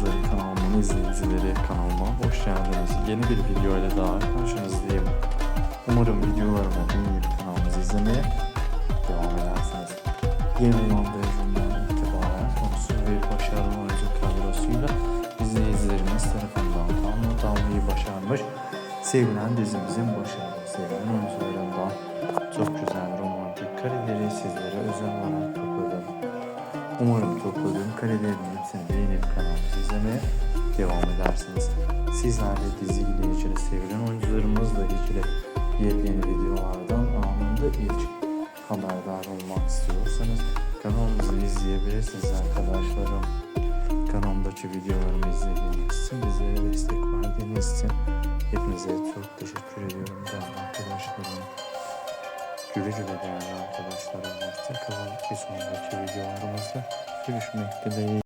kızları kanalımın izleyicileri kanalıma hoş geldiniz. Yeni bir video ile daha karşınızdayım. Umarım videolarımı beğenip kanalımızı izlemeye devam edersiniz. Yeni montajından itibaren sonsuz bir başarılı oyuncu kadrosuyla izleyicilerimiz tarafından tam almayı başarmış. Sevilen dizimizin başarılı sevilen oyuncularından çok güzel romantik kareleri sizlere özel olarak topladım. Umarım topladığım karelerin hepsini beğenip kanalımızı izlemeye devam edersiniz. Sizler de dizi ile ilgili sevilen oyuncularımızla ilgili yepyeni videolardan anında ilk haberdar olmak istiyorsanız kanalımızı izleyebilirsiniz arkadaşlarım. Kanalımdaki videolarımı izlediğiniz için, bizlere destek verdiğiniz için hepinize çok teşekkür ediyorum arkadaşlarım. Güle güle değerli arkadaşlarım. Hoşçakalın. Bir sonraki videolarımızda görüşmek dileğiyle.